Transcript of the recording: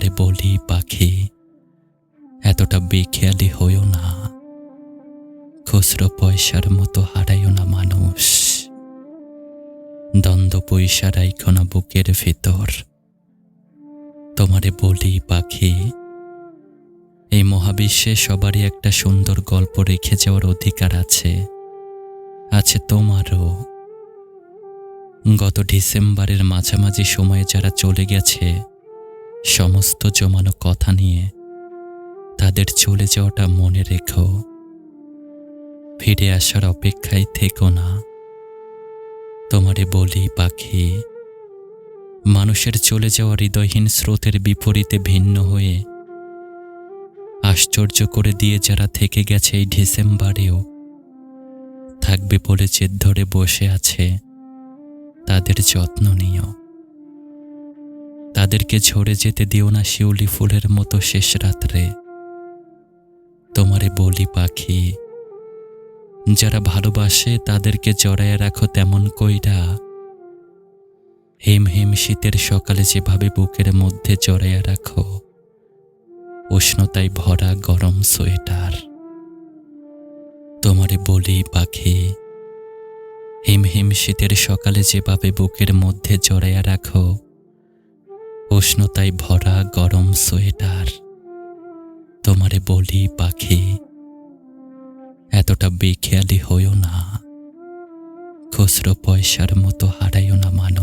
তোমারে বলি, পাখি, এতটা বেখেয়ালি হইও না। খুচরো পয়সার মতো হারাইও না মানুষ। দ্বন্দ্ব পয়সা রাইখো না বুকের ভেতর। তোমারে বলি, পাখি, এই মহাবিশ্বে সবারই একটা সুন্দর গল্প রেখে যাওয়ার অধিকার আছে। আছে তোমারও। গত ডিসেম্বরের মাঝামাঝি সময়ে যারা চলে গেছে সমস্ত জমানো কথা নিয়ে তাদের চলে যাওয়াটা মনে রেখো। ফিরে আসার অপেক্ষায় থেকো না। তোমারে বলি, পাখি, মানুষের চলে যাওয়া হৃদয়হীন স্রোতের বিপরীতে ভিন্ন হয়ে আশ্চর্য করে দিয়ে যারা থেকে গেছে এই ডিসেম্বরেও থাকবে বলে জেদ ধরে বসে আছে, তাদের যত্ন নিও। তাদেরকে ঝরে যেতে দিও না শিউলি ফুলের মতো শেষ রাত্রে। তোমারে বলি পাখি, যারা ভালোবাসে তাদেরকে জড়ায় রাখো তেমন কইরা। হিম হিম শীতের সকালে যেভাবে বুকের মধ্যে জড়াইয়া রাখো, উষ্ণতায় ভরা গরম সোয়েটার। তোমারে বলি পাখি, হিম হিম শীতের সকালে যেভাবে বুকের মধ্যে জড়াইয়া রাখো উষ্ণতায় ভরা গরম সোয়েটার। তোমারে বলি, পাখি, এতটা বেখেয়ালি হইও না। খুচরো পয়সার মতো হারাইও না মানুষ